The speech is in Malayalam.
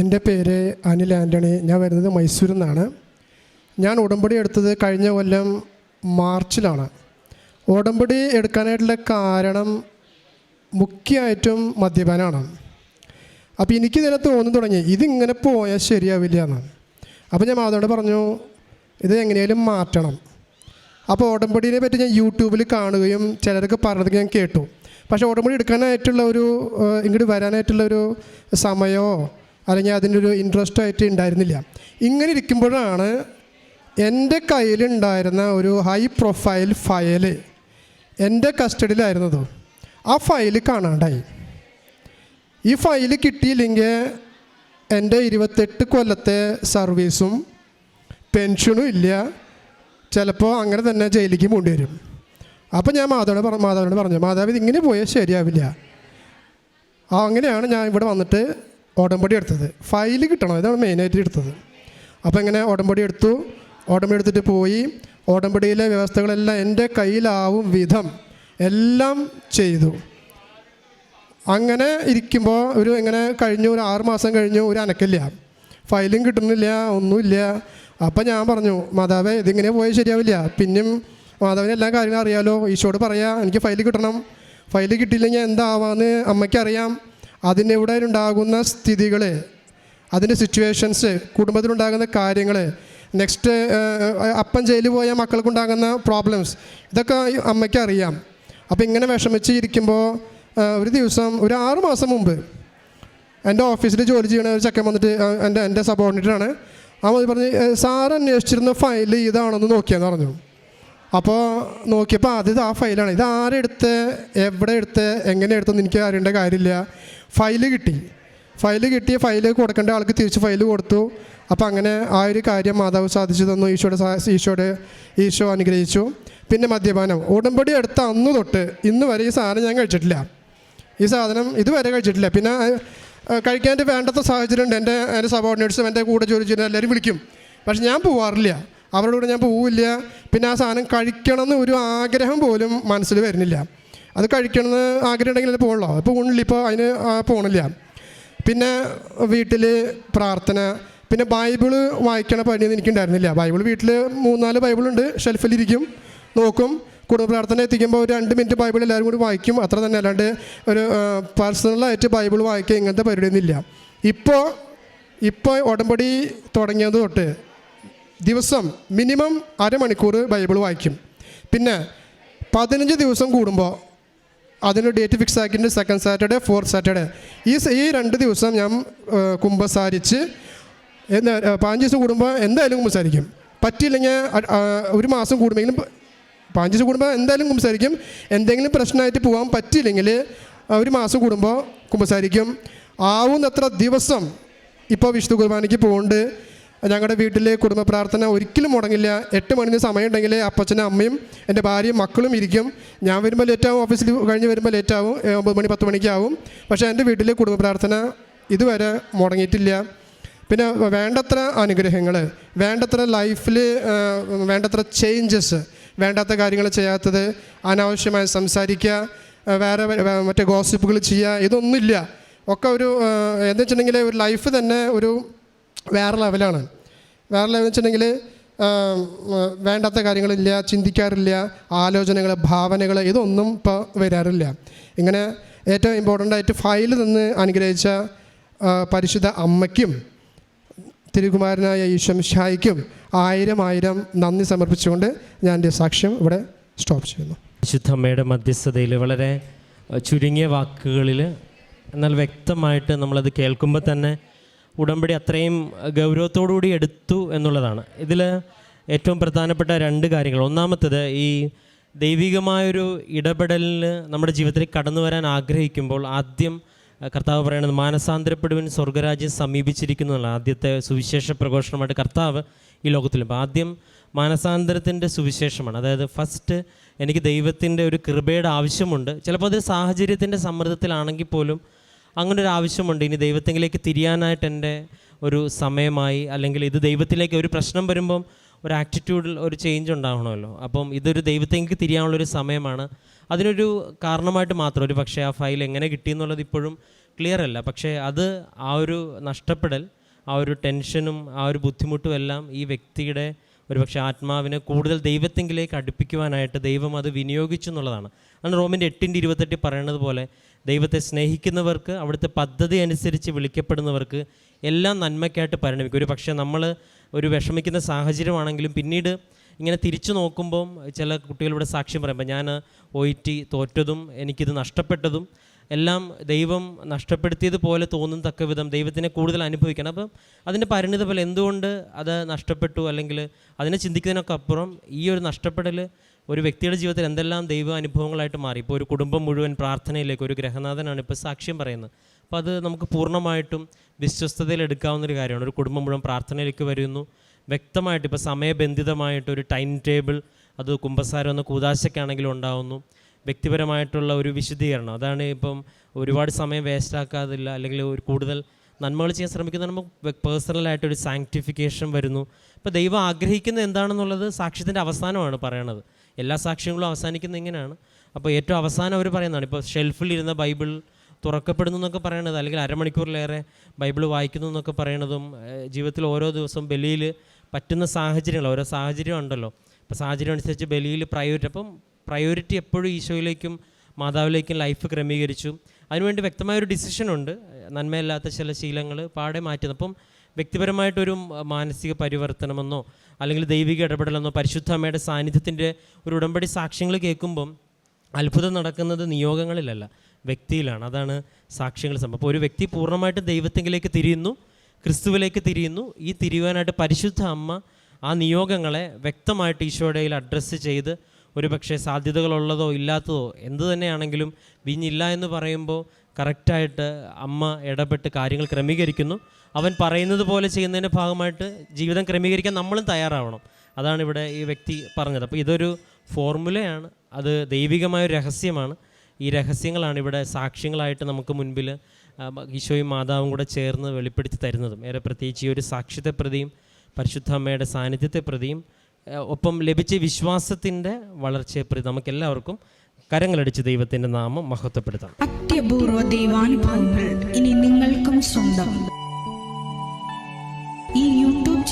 എന്റെ പേര് അനിൽ ആന്റണി. ഞാൻ വരുന്നത് മൈസൂരിൽ നിന്നാണ്. ഞാൻ ഉടമ്പടി എടുത്തത് കഴിഞ്ഞ കൊല്ലം മാർച്ചിലാണ്. ഉടമ്പടി എടുക്കാനായിട്ടുള്ള കാരണം മുഖ്യമായിട്ടും മദ്യപാനമാണ് അപ്പോൾ എനിക്ക് ഇതിനെ തോന്നി തുടങ്ങി. ഇതിങ്ങനെ പോയാൽ ശരിയാവില്ല എന്ന്. അപ്പോൾ ഞാൻ മാധവനോട് പറഞ്ഞു ഇത് എങ്ങനെയാലും മാറ്റണം. അപ്പോൾ ഉടമ്പടിനെ പറ്റി ഞാൻ യൂട്യൂബിൽ കാണുകയും ചിലരൊക്കെ പറഞ്ഞതൊക്കെ ഞാൻ കേട്ടു. പക്ഷേ ഉടമ്പടി എടുക്കാനായിട്ടുള്ള ഒരു ഇങ്ങോട്ട് വരാനായിട്ടുള്ള ഒരു സമയമോ അല്ലെങ്കിൽ അതിന്റെ ഒരു ഇൻട്രസ്റ്റ് ആയിട്ട് ഉണ്ടായിരുന്നില്ല. ഇങ്ങനെ ഇരിക്കുമ്പോഴാണ് എന്റെ കയ്യിലുണ്ടായിരുന്ന ഒരു ഹൈ പ്രൊഫൈൽ ഫയൽ എന്റെ കസ്റ്റഡിയിലായിരുന്നത്. ആ ഫയൽ കാണാണ്ടായി. ഈ ഫയൽ കിട്ടിയില്ലെങ്കിൽ എന്റെ ഇരുപത്തെട്ട് കൊല്ലത്തെ സർവീസും പെൻഷനും ഇല്ല. ചിലപ്പോൾ അങ്ങനെ തന്നെ ജയിലിലേക്ക് പോകേണ്ടി വരും അപ്പോൾ ഞാൻ മാധവനോട് പറഞ്ഞു മാതാവിനോട് പറഞ്ഞു മാതാവ് ഇത് ഇങ്ങനെ പോയാൽ ശരിയാവില്ല. അങ്ങനെയാണ് ഞാൻ ഇവിടെ വന്നിട്ട് ഉടമ്പടി എടുത്തത്. ഫയൽ കിട്ടണം. ഇതാണ് മെയിനായിട്ട് എടുത്തത്. അപ്പോൾ എങ്ങനെ ഉടമ്പടി എടുത്തു? ഉടമ്പടി എടുത്തിട്ട് പോയി. ഉടമ്പടിയിലെ വ്യവസ്ഥകളെല്ലാം എന്റെ കയ്യിലാവും വിധം എല്ലാം ചെയ്തു. അങ്ങനെ ഇരിക്കുമ്പോൾ ഒരു ഇങ്ങനെ കഴിഞ്ഞു ഒരു ആറ് മാസം കഴിഞ്ഞു ഒരു അനക്കില്ല. ഫയലും കിട്ടുന്നില്ല ഒന്നുമില്ല. അപ്പം ഞാൻ പറഞ്ഞു മാതാവേ ഇതിങ്ങനെ പോയാൽ ശരിയാവില്ല. പിന്നെയും മാതാവിന് എല്ലാ കാര്യങ്ങളും അറിയാമല്ലോ ഈശോട് പറയാം എനിക്ക് ഫയൽ കിട്ടണം. ഫയൽ കിട്ടിയില്ലെങ്കിൽ എന്താവാന്ന് അമ്മയ്ക്കറിയാം. അതിനിവിടെ ഉണ്ടാകുന്ന സ്ഥിതികൾ അതിന്റെ സിറ്റുവേഷൻസ് കുടുംബത്തിലുണ്ടാകുന്ന കാര്യങ്ങൾ നെക്സ്റ്റ് അപ്പൻ ജയിലിൽ പോയ മക്കൾക്കുണ്ടാകുന്ന പ്രോബ്ലംസ് ഇതൊക്കെ അമ്മയ്ക്ക് അറിയാം. അപ്പോൾ ഇങ്ങനെ വിഷമിച്ച് ഇരിക്കുമ്പോൾ ഒരു ദിവസം ഒരു ആറ് മാസം മുമ്പ് എന്റെ ഓഫീസിൽ ജോലി ചെയ്യണ ഒരു ചെക്കൻ വന്നിട്ട് എന്റെ എന്റെ ആ മതി പറഞ്ഞ് സാർ അന്വേഷിച്ചിരുന്ന ഫയൽ ഇതാണെന്ന് നോക്കിയെന്ന് പറഞ്ഞു. അപ്പോൾ നോക്കിയപ്പോൾ ആദ്യം ആ ഫയലാണ്. ഇത് ആരെടുത്ത് എവിടെ എടുത്ത് എങ്ങനെ എടുത്തെന്ന് എനിക്ക് അറിയേണ്ട കാര്യമില്ല. ഫയൽ കിട്ടി. ഫയൽ കിട്ടിയ ഫയൽ കൊടുക്കേണ്ട ആൾക്ക് തിരിച്ച് ഫയൽ കൊടുത്തു. അപ്പോൾ അങ്ങനെ ആ ഒരു കാര്യം മാതാവ് സാധിച്ചു തന്നു. ഈശോയുടെ ഈശോയുടെ ഈശോ അനുഗ്രഹിച്ചു. പിന്നെ മദ്യപാനം. ഉടമ്പടി എടുത്ത അന്ന് തൊട്ട് ഇന്ന് വരെ ഈ സാധനം ഞാൻ കഴിച്ചിട്ടില്ല. ഈ സാധനം ഇതുവരെ കഴിച്ചിട്ടില്ല. പിന്നെ കഴിക്കാൻ വേണ്ടത്ര സാഹചര്യം ഉണ്ട് എന്റെ എന്റെ സബോർഡിനേറ്റ്സും എന്റെ കൂടെ ജോലി ചെയ്യുന്ന എല്ലാവരും വിളിക്കും. പക്ഷെ ഞാൻ പോവാറില്ല. അവരുടെ കൂടെ ഞാൻ പോവില്ല. പിന്നെ ആ സാധനം കഴിക്കണമെന്ന് ഒരു ആഗ്രഹം പോലും മനസ്സിൽ വരുന്നില്ല. അത് കഴിക്കണമെന്ന് ആഗ്രഹം ഉണ്ടെങ്കിൽ അത് പോകണല്ലോ ഇപ്പോൾ ഉള്ളിപ്പോൾ അതിന് പോകണില്ല. പിന്നെ വീട്ടിൽ പ്രാർത്ഥന. പിന്നെ ബൈബിൾ വായിക്കണ പണിയൊന്നും എനിക്കുണ്ടായിരുന്നില്ല. ബൈബിൾ വീട്ടിൽ മൂന്നാൽ ബൈബിളുണ്ട്. ഷെൽഫിലിരിക്കും നോക്കും. കുടുംബ പ്രാർത്ഥന എത്തിക്കുമ്പോൾ ഒരു രണ്ട് മിനിറ്റ് ബൈബിൾ എല്ലാവരും കൂടി വായിക്കും. അത്ര തന്നെ. അല്ലാണ്ട് ഒരു പേഴ്സണലായിട്ട് ബൈബിൾ വായിക്കുക ഇങ്ങനത്തെ പരിപാടിയൊന്നുമില്ല ഇപ്പോൾ ഇപ്പോൾ ഉടമ്പടി തുടങ്ങിയത് തൊട്ട് ദിവസം മിനിമം അരമണിക്കൂർ ബൈബിൾ വായിക്കും. പിന്നെ പതിനഞ്ച് ദിവസം കൂടുമ്പോൾ അതിന് ഡേറ്റ് ഫിക്സ് ആക്കിയിട്ട് സെക്കൻഡ് സാറ്റർഡേ ഫോർത്ത് സാറ്റർഡേ ഈ ഈ രണ്ട് ദിവസം ഞാൻ കുമ്പസാരിച്ച് പതിനഞ്ച് ദിവസം കൂടുമ്പോൾ എന്തായാലും കുമ്പസാരിക്കും. പറ്റിയില്ലെങ്കിൽ ഒരു മാസം കൂടുമെങ്കിലും പതിനഞ്ച് ദിവസം കൂടുമ്പോൾ എന്തായാലും കുമ്പസാരിക്കും. എന്തെങ്കിലും പ്രശ്നമായിട്ട് പോകാൻ പറ്റിയില്ലെങ്കിൽ ഒരു മാസം കൂടുമ്പോൾ കുമ്പസാരിക്കും. ആവുന്നത്ര ദിവസം ഇപ്പോൾ വിശുദ്ധ കുർബാനയ്ക്ക് പോകുന്നുണ്ട് ഞങ്ങളുടെ വീട്ടിലെ കുടുംബ പ്രാർത്ഥന ഒരിക്കലും മുടങ്ങില്ല. എട്ട് മണിന് സമയമുണ്ടെങ്കിൽ അപ്പച്ചനും അമ്മയും എന്റെ ഭാര്യയും മക്കളും ഇരിക്കും. ഞാൻ വരുമ്പോൾ ലേറ്റാവും ഓഫീസിൽ കഴിഞ്ഞ് വരുമ്പോൾ ലേറ്റാവും ഒമ്പത് മണി പത്ത് മണിക്കാവും. പക്ഷേ എന്റെ വീട്ടിലെ കുടുംബ പ്രാർത്ഥന ഇതുവരെ മുടങ്ങിയിട്ടില്ല. പിന്നെ വേണ്ടത്ര അനുഗ്രഹങ്ങൾ വേണ്ടത്ര ലൈഫിൽ വേണ്ടത്ര ചേഞ്ചസ് വേണ്ടാത്ത കാര്യങ്ങൾ ചെയ്യാത്തത് അനാവശ്യമായി സംസാരിക്കുക വേറെ മറ്റേ ഗോസിപ്പുകൾ ചെയ്യുക ഇതൊന്നുമില്ല. ഒക്കെ ഒരു എന്താ വെച്ചിട്ടുണ്ടെങ്കിൽ ഒരു ലൈഫ് തന്നെ ഒരു വേറെ ലെവലാണ്. വേറെ ലെവൽ വെച്ചിട്ടുണ്ടെങ്കിൽ വേണ്ടാത്ത കാര്യങ്ങളില്ല ചിന്തിക്കാറില്ല ആലോചനകൾ ഭാവനകൾ ഇതൊന്നും ഇപ്പോൾ വരാറില്ല. ഇങ്ങനെ ഏറ്റവും ഇമ്പോർട്ടന്റ് ആയിട്ട് ഫയൽ നിന്ന് അനുഗ്രഹിച്ച പരിശുദ്ധ അമ്മയ്ക്കും തിരുകുമാരനായ ഈശ്വം ഷായിക്കും ആയിരം ആയിരം നന്ദി സമർപ്പിച്ചുകൊണ്ട് ഞാൻ എന്റെ സാക്ഷ്യം ഇവിടെ സ്റ്റോപ്പ് ചെയ്യുന്നു. വിശുദ്ധ അമ്മയുടെ മധ്യസ്ഥതയിൽ വളരെ ചുരുങ്ങിയ വാക്കുകളിൽ എന്നാൽ വ്യക്തമായിട്ട് നമ്മളത് കേൾക്കുമ്പോൾ തന്നെ ഉടമ്പടി അത്രയും ഗൗരവത്തോടുകൂടി എടുത്തു എന്നുള്ളതാണ്. ഇതിൽ ഏറ്റവും പ്രധാനപ്പെട്ട രണ്ട് കാര്യങ്ങൾ. ഒന്നാമത്തത് ഈ ദൈവികമായൊരു ഇടപെടലിന് നമ്മുടെ ജീവിതത്തിൽ കടന്നു വരാൻ ആഗ്രഹിക്കുമ്പോൾ ആദ്യം കർത്താവ് പറയുന്നത് മാനസാന്തരപ്പെടുവിൻ സ്വർഗരാജ്യം എന്നുള്ള ആദ്യത്തെ സുവിശേഷ പ്രഘോഷണമായിട്ട് കർത്താവ് ഈ ലോകത്തിലും. ആദ്യം മാനസാന്തരത്തിന്റെ സുവിശേഷമാണ്. അതായത് ഫസ്റ്റ് എനിക്ക് ദൈവത്തിന്റെ ഒരു കൃപയുടെ ആവശ്യമുണ്ട്. ചിലപ്പോൾ അത് സാഹചര്യത്തിന്റെ സമ്മർദ്ദത്തിലാണെങ്കിൽ പോലും അങ്ങനെ ഒരു ആവശ്യമുണ്ട് ഇനി ദൈവത്തിലേക്ക് തിരിയാനായിട്ട് എന്റെ ഒരു സമയമായി അല്ലെങ്കിൽ ഇത് ദൈവത്തിലേക്ക് ഒരു പ്രശ്നം വരുമ്പം ഒരു ആറ്റിറ്റ്യൂഡിൽ ഒരു ചേഞ്ച് ഉണ്ടാവണമല്ലോ. അപ്പം ഇതൊരു ദൈവത്തേക്ക് തിരിയാനുള്ളൊരു സമയമാണ്. അതിനൊരു കാരണമായിട്ട് മാത്രം ഒരു പക്ഷേ ആ ഫയൽ എങ്ങനെ കിട്ടി എന്നുള്ളത് ഇപ്പോഴും ക്ലിയർ അല്ല. പക്ഷേ അത് ആ ഒരു നഷ്ടപ്പെടൽ ആ ഒരു ടെൻഷനും ആ ഒരു ബുദ്ധിമുട്ടും എല്ലാം ഈ വ്യക്തിയുടെ ഒരുപക്ഷെ ആത്മാവിനെ കൂടുതൽ ദൈവത്തെങ്കിലേക്ക് അടുപ്പിക്കുവാനായിട്ട് ദൈവം അത് വിനിയോഗിച്ചു എന്നുള്ളതാണ്. അതാണ് റോമിന്റെ എട്ടിന്റെ ഇരുപത്തെട്ടിൽ പറയുന്നത് പോലെ ദൈവത്തെ സ്നേഹിക്കുന്നവർക്ക് അവിടുത്തെ പദ്ധതി അനുസരിച്ച് വിളിക്കപ്പെടുന്നവർക്ക് എല്ലാം നന്മയ്ക്കായിട്ട് പരിണമിക്കും. ഒരു പക്ഷേ നമ്മൾ ഒരു വിഷമിക്കുന്ന സാഹചര്യമാണെങ്കിലും പിന്നീട് ഇങ്ങനെ തിരിച്ചു നോക്കുമ്പം ചില കുട്ടികളിവിടെ സാക്ഷ്യം പറയുമ്പോൾ ഞാൻ ഒ ടി തോറ്റതും എനിക്കിത് നഷ്ടപ്പെട്ടതും എല്ലാം ദൈവം നഷ്ടപ്പെടുത്തിയതുപോലെ തോന്നും തക്ക വിധം ദൈവത്തിനെ കൂടുതൽ അനുഭവിക്കണം. അപ്പം അതിന്റെ പരിണിത ഫലം എന്തുകൊണ്ട് അത് നഷ്ടപ്പെട്ടു? അല്ലെങ്കിൽ അതിനെ ചിന്തിക്കുന്നതിനൊക്കെ അപ്പുറം ഈ ഒരു നഷ്ടപ്പെടൽ ഒരു വ്യക്തിയുടെ ജീവിതത്തിൽ എന്തെല്ലാം ദൈവ അനുഭവങ്ങളായിട്ട് മാറി? ഇപ്പോൾ ഒരു കുടുംബം മുഴുവൻ പ്രാർത്ഥനയിലേക്ക് ഒരു ഗ്രഹനാഥനാണ് ഇപ്പോൾ സാക്ഷ്യം പറയുന്നത്. അപ്പോൾ അത് നമുക്ക് പൂർണമായിട്ടും വിശ്വസ്തതയിൽ എടുക്കാവുന്ന ഒരു കാര്യമാണ്. ഒരു കുടുംബം മുഴുവൻ പ്രാർത്ഥനയിലേക്ക് വരുന്നു. വ്യക്തമായിട്ട് ഇപ്പോൾ സമയബന്ധിതമായിട്ട് ഒരു ടൈം ടേബിൾ അത് കുമ്പസാരം എന്ന കൂതാശയ്ക്കാണെങ്കിലും ഉണ്ടാവുന്നു. വ്യക്തിപരമായിട്ടുള്ള ഒരു വിശുദ്ധീകരണം അതാണ് ഇപ്പം ഒരുപാട് സമയം വേസ്റ്റാക്കാതില്ല അല്ലെങ്കിൽ ഒരു കൂടുതൽ നന്മകൾ ചെയ്യാൻ ശ്രമിക്കുന്ന നമുക്ക് പേഴ്സണലായിട്ടൊരു സാങ്ക്ടിഫിക്കേഷൻ വരുന്നു. ഇപ്പോൾ ദൈവം ആഗ്രഹിക്കുന്നത് എന്താണെന്നുള്ളത് സാക്ഷ്യത്തിന്റെ അവസാനമാണ് പറയണത്. എല്ലാ സാക്ഷ്യങ്ങളും അവസാനിക്കുന്നത് ഇങ്ങനെയാണ്. അപ്പോൾ ഏറ്റവും അവസാനം അവർ പറയുന്നതാണ് ഇപ്പോൾ ഷെൽഫിൽ ഇരുന്ന ബൈബിൾ തുറക്കപ്പെടുന്നു എന്നൊക്കെ പറയണത് അല്ലെങ്കിൽ അരമണിക്കൂറിലേറെ ബൈബിൾ വായിക്കുന്നു എന്നൊക്കെ പറയണതും ജീവിതത്തിൽ ഓരോ ദിവസവും ബലിയിൽ പറ്റുന്ന സാഹചര്യങ്ങൾ ഓരോ സാഹചര്യം ഉണ്ടല്ലോ. അപ്പോൾ സാഹചര്യം അനുസരിച്ച് ബലിയിൽ പ്രയോറിറ്റി അപ്പം പ്രയോറിറ്റി എപ്പോഴും ഈശോയിലേക്കും മാതാവിലേക്കും ലൈഫ് ക്രമീകരിച്ചു. അതിനുവേണ്ടി വ്യക്തമായൊരു ഡിസിഷനുണ്ട് നന്മയല്ലാത്ത ചില ശീലങ്ങൾ പാടെ മാറ്റുന്നു അപ്പം വ്യക്തിപരമായിട്ടൊരു മാനസിക പരിവർത്തനമെന്നോ അല്ലെങ്കിൽ ദൈവിക ഇടപെടലെന്നോ പരിശുദ്ധ അമ്മയുടെ സാന്നിധ്യത്തിന്റെ ഒരു ഉടമ്പടി സാക്ഷ്യങ്ങൾ കേൾക്കുമ്പം അത്ഭുതം നടക്കുന്നത് നിയോഗങ്ങളിലല്ല വ്യക്തിയിലാണ്. അതാണ് സാക്ഷ്യങ്ങൾ സംഭവം. അപ്പോൾ ഒരു വ്യക്തി പൂർണമായിട്ട് ദൈവത്തെങ്കിലേക്ക് തിരിയുന്നു ക്രിസ്തുവിലേക്ക് തിരിയുന്നു ഈ തിരിയുവാനായിട്ട് പരിശുദ്ധ അമ്മ ആ നിയോഗങ്ങളെ വ്യക്തമായിട്ട് ഈശോയുടെ അഡ്രസ്സ് ചെയ്ത് ഒരു പക്ഷേ സാധ്യതകളുള്ളതോ ഇല്ലാത്തതോ എന്ത് തന്നെയാണെങ്കിലും വിഞ്ഞില്ല എന്ന് പറയുമ്പോൾ കറക്റ്റായിട്ട് അമ്മ ഇടപെട്ട് കാര്യങ്ങൾ ക്രമീകരിക്കുന്നു. അവൻ പറയുന്നത് പോലെ ചെയ്യുന്നതിന്റെ ഭാഗമായിട്ട് ജീവിതം ക്രമീകരിക്കാൻ നമ്മളും തയ്യാറാവണം. അതാണ് ഇവിടെ ഈ വ്യക്തി പറഞ്ഞത്. അപ്പോൾ ഇതൊരു ഫോർമുലയാണ്. അത് ദൈവികമായ രഹസ്യമാണ്. ഈ രഹസ്യങ്ങളാണ് ഇവിടെ സാക്ഷ്യങ്ങളായിട്ട് നമുക്ക് മുൻപിൽ ഈശോയും മാതാവും കൂടെ ചേർന്ന് വെളിപ്പെടുത്തി തരുന്നതും. ഏറെ പ്രത്യേകിച്ച് ഈ ഒരു സാക്ഷ്യത്തെ പ്രതിയും പരിശുദ്ധ അമ്മയുടെ സാന്നിധ്യത്തെ പ്രതിയും ഒപ്പം ലഭിച്ച വിശ്വാസത്തിന്റെ വളർച്ചയെ പ്രതി നമുക്കെല്ലാവർക്കും കരങ്ങളടിച്ച് ദൈവത്തിന്റെ നാമം മഹത്വപ്പെടുത്താം. അത്യപൂർവ ദൈവാനുഭവങ്ങൾ ഇനി നിങ്ങൾക്കും സ്വന്തം.